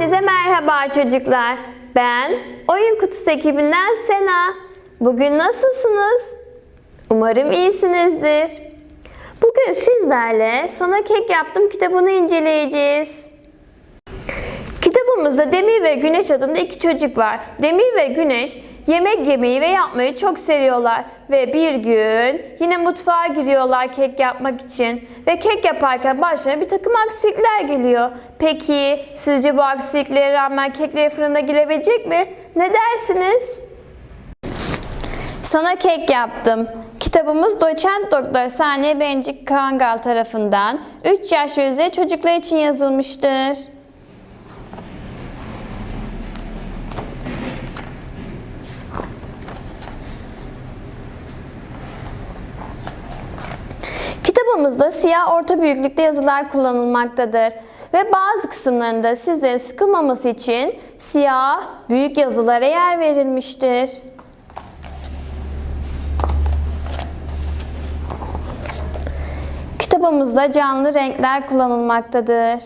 Hepinize merhaba çocuklar. Ben Oyun Kutusu ekibinden Sena. Bugün nasılsınız? Umarım iyisinizdir. Bugün sizlerle Sana Kek Yaptım kitabını inceleyeceğiz. Kitabımızda Demir ve Güneş adında iki çocuk var. Demir ve Güneş yemek yemeyi ve yapmayı çok seviyorlar. Ve bir gün yine mutfağa giriyorlar kek yapmak için. Ve kek yaparken başlarına bir takım aksilikler geliyor. Peki sizce bu aksiliklere rağmen kekleri fırında girebilecek mi? Ne dersiniz? Sana kek yaptım. Kitabımız doçent doktor Saniye Bencik Kangal tarafından 3 yaş ve üzeri çocuklar için yazılmıştır. Kitabımızda siyah orta büyüklükte yazılar kullanılmaktadır ve bazı kısımlarında sizlerin sıkılmaması için siyah büyük yazılara yer verilmiştir. Kitabımızda canlı renkler kullanılmaktadır.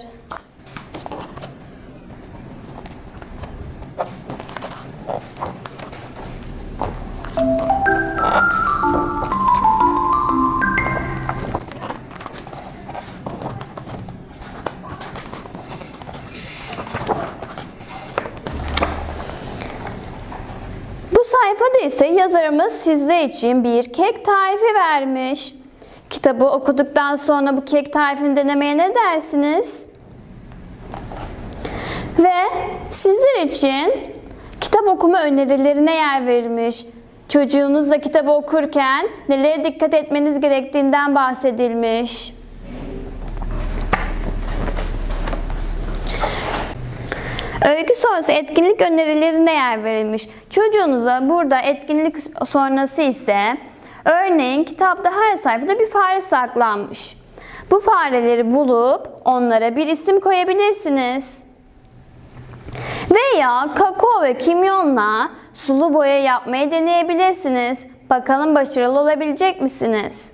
Bu sayfada ise yazarımız sizler için bir kek tarifi vermiş. Kitabı okuduktan sonra bu kek tarifini denemeye ne dersiniz? Ve sizler için kitap okuma önerilerine yer verilmiş. Çocuğunuzla kitabı okurken nelere dikkat etmeniz gerektiğinden bahsedilmiş. Öykü sonrası etkinlik önerilerine yer verilmiş. Çocuğunuza burada etkinlik sonrası ise örneğin kitapta her sayfada bir fare saklanmış. Bu fareleri bulup onlara bir isim koyabilirsiniz. Veya kakao ve kimyonla sulu boya yapmayı deneyebilirsiniz. Bakalım başarılı olabilecek misiniz?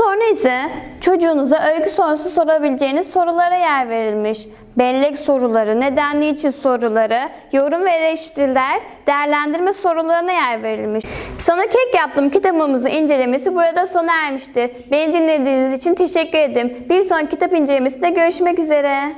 Sonra ise çocuğunuza öykü sonrası sorabileceğiniz sorulara yer verilmiş. Bellek soruları, neden niçin soruları, yorum ve eleştiriler, değerlendirme sorularına yer verilmiş. Sana kek yaptım kitabımızın incelemesi burada sona ermiştir. Beni dinlediğiniz için teşekkür ederim. Bir sonraki kitap incelemesinde görüşmek üzere.